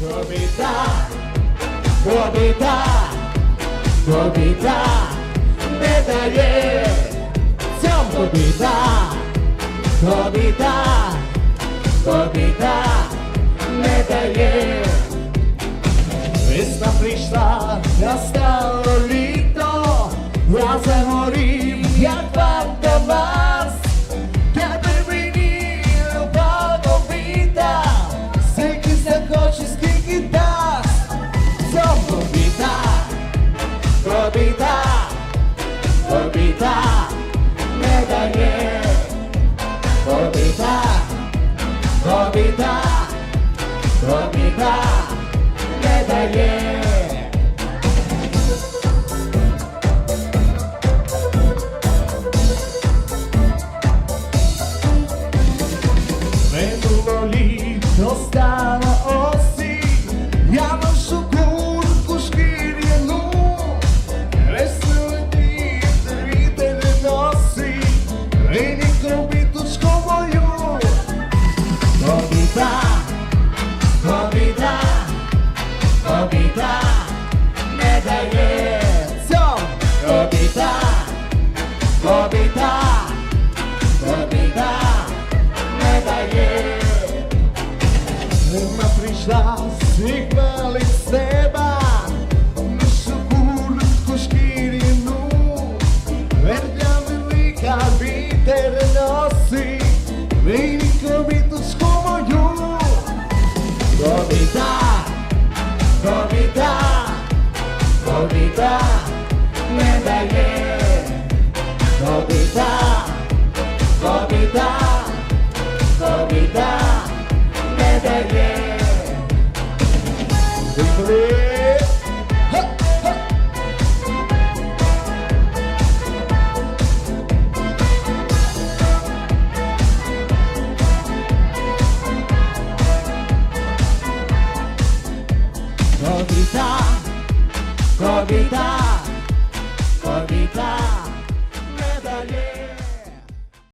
Кобіта, кобіта, кобіта не дає цьому кобіта, кобіта, кобіта не θα λέγανε Κομπίτα, κομπίτα, κομπίτα Με το πολύ σωστά Кобіта, кобіта, кобіта не дає цьому. Кобіта, кобіта, кобіта не дає. Зима прийшла, сніг валить з неба, Ношу куртку кобіта не дає. Кобіта, кобіта, кобіта не дає. Поїхали! Ха, só gritar. Tá?